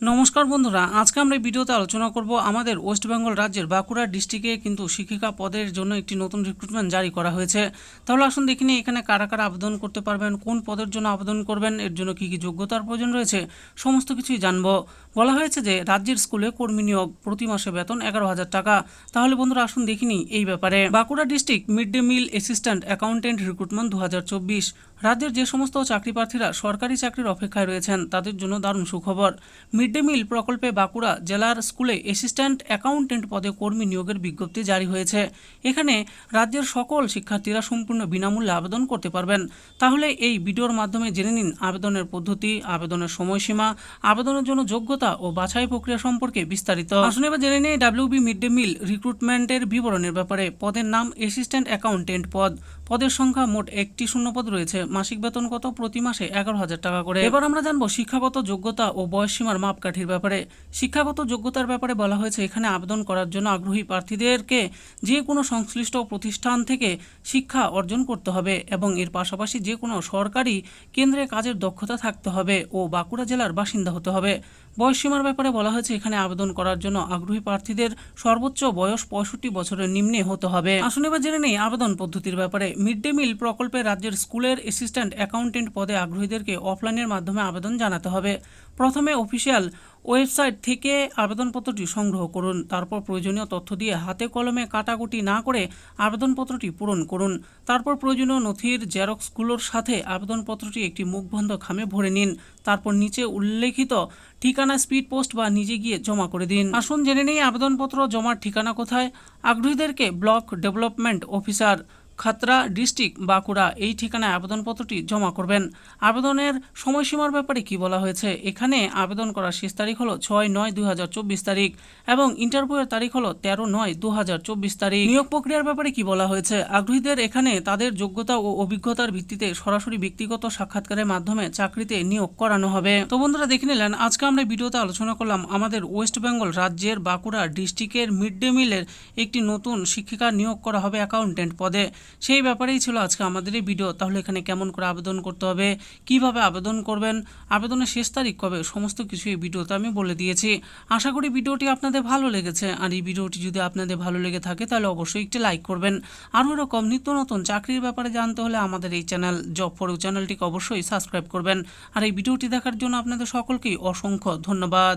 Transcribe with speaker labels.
Speaker 1: নমস্কার বন্ধুরা, আজকে আমরা এই ভিডিওতে আলোচনা করব আমাদের ওয়েস্ট বেঙ্গল রাজ্যের বাঁকুড়া ডিস্ট্রিক্টে কিন্তু শিক্ষিকা পদের জন্য একটি নতুন রিক্রুটমেন্ট জারি করা হয়েছে। তাহলে আসুন দেখিনি এখানে কারা কারা আবেদন করতে পারবেন, কোন পদের জন্য আবেদন করবেন, এর জন্য কী কী যোগ্যতার প্রয়োজন রয়েছে, সমস্ত কিছুই জানব। বলা হয়েছে যে রাজ্যের স্কুলে কর্মী নিয়োগ প্রতি মাসে বেতন এগারো হাজার টাকা। তাহলে বন্ধুরা আসুন দেখিনি এই ব্যাপারে। Bankura district mid day meal assistant accountant recruitment দু হাজার চব্বিশ। রাজ্যের যে সমস্ত চাকরি প্রার্থীরা সরকারি চাকরির অপেক্ষায় রয়েছেন, তাদের জন্য দারুণ সুখবর। মিড ডে মিল প্রকল্পে বাঁকুড়া জেলার স্কুলে অ্যাসিস্ট্যান্ট অ্যাকাউন্টেন্ট পদে কর্মী নিয়োগের বিজ্ঞপ্তি জারি হয়েছে। এখানে রাজ্যের সকল শিক্ষার্থীরা সম্পূর্ণ বিনামূল্যে আবেদন করতে পারবেন। তাহলে এই ভিডিওর মাধ্যমে জেনে নিন আবেদনের পদ্ধতি, আবেদনের সময়সীমা, আবেদনের জন্য যোগ্যতা ও বাছাই প্রক্রিয়া সম্পর্কে বিস্তারিত। আসুন এবার জেনে নিই ডাব্লিউবি মিড ডে মিল রিক্রুটমেন্টের বিবরণের ব্যাপারে। পদের নাম অ্যাসিস্ট্যান্ট অ্যাকাউন্টেন্ট পদ। পদের সংখ্যা মোট একটি শূন্যপদ রয়েছে। মাসিক বেতন কত প্রতি মাসে এগারো হাজার টাকা করে। এবার আমরা জানব শিক্ষাগত যোগ্যতা ও বয়সসীমার মাপকাঠির ব্যাপারে। শিক্ষাগত যোগ্যতার ব্যাপারে বলা হয়েছে, এখানে আবেদন করার জন্য আগ্রহী প্রার্থীদেরকে যে কোনো সংশ্লিষ্ট প্রতিষ্ঠান থেকে শিক্ষা অর্জন করতে হবে এবং এর পাশাপাশি যে কোনো সরকারি কেন্দ্রে কাজের দক্ষতা থাকতে হবে ও বাঁকুড়া জেলার বাসিন্দা হতে হবে। বয়সসীমার ব্যাপারে বলা হয়েছে, এখানে আবেদন করার জন্য আগ্রহী প্রার্থীদের সর্বোচ্চ বয়স পঁয়ষট্টি বছরের নিম্নে হতে হবে। আসুন এবার জেনে নেই আবেদন পদ্ধতির ব্যাপারে। মিড ডে মিল প্রকল্পে রাজ্যের স্কুলের অ্যাসিস্ট্যান্ট অ্যাকাউন্টেন্ট পদে আগ্রহীদেরকে অফলাইনের মাধ্যমে আবেদন জানাতে হবে। প্রথমে অফিসিয়াল ওয়েবসাইট থেকে আবেদনপত্রটি সংগ্রহ করুন। তারপর প্রয়োজনীয় তথ্য দিয়ে হাতে কলমে কাটাকুটি না করে আবেদনপত্রটি পূরণ করুন। তারপর প্রয়োজনীয় নথির জেরক্সগুলোর সাথে আবেদনপত্রটি একটি মুখবন্ধ খামে ভরে নিন। তারপর নিচে উল্লেখিত ঠিকানা, স্পিড পোস্ট বা নিজে গিয়ে জমা করে দিন। আসুন জেনে নেই আবেদনপত্র জমার ঠিকানা কোথায়। আগ্রহীদেরকে block development officer Khatra district Bankura এই ঠিকানায় আবেদনপত্রটি জমা করবেন। আবেদনের সময়সীমার ব্যাপারে কি বলা হয়েছে? এখানে আবেদন করার শেষ তারিখ হলো ছয় নয় দুই তারিখ এবং ইন্টারভিউয়ের তারিখ হলো তেরো নয় দু তারিখ। নিয়োগ প্রক্রিয়ার ব্যাপারে কি বলা হয়েছে? আগ্রহীদের এখানে তাদের যোগ্যতা ও অভিজ্ঞতার ভিত্তিতে সরাসরি ব্যক্তিগত সাক্ষাৎকারের মাধ্যমে চাকরিতে নিয়োগ করানো হবে। তো বন্ধুরা, দেখে নিলেন, আজকে আমরা ভিডিওতে আলোচনা করলাম আমাদের ওয়েস্ট বেঙ্গল রাজ্যের বাঁকুড়া ডিস্ট্রিক্টের মিড ডে মিলের একটি নতুন শিক্ষিকা নিয়োগ করা হবে অ্যাকাউন্টেন্ট পদে। সেই ব্যাপারেই ছিল আজকে আমাদের এই ভিডিও তাহলে এখানে কেমন করে আবেদন করতে হবে, কীভাবে আবেদন করবেন, আবেদনের শেষ তারিখ কবে, সমস্ত কিছু এই ভিডিওতে আমি বলে দিয়েছি। আশা করি ভিডিওটি আপনাদের ভালো লেগেছে। আর এই ভিডিওটি যদি আপনাদের ভালো লেগে থাকে, তাহলে অবশ্যই একটি লাইক করবেন। আরও এরকম নিত্য নতুন চাকরির ব্যাপারে জানতে হলে আমাদের এই চ্যানেল জব ফর চ্যানেলটিকে অবশ্যই সাবস্ক্রাইব করবেন। আর এই ভিডিওটি দেখার জন্য আপনাদের সকলকেই অসংখ্য ধন্যবাদ।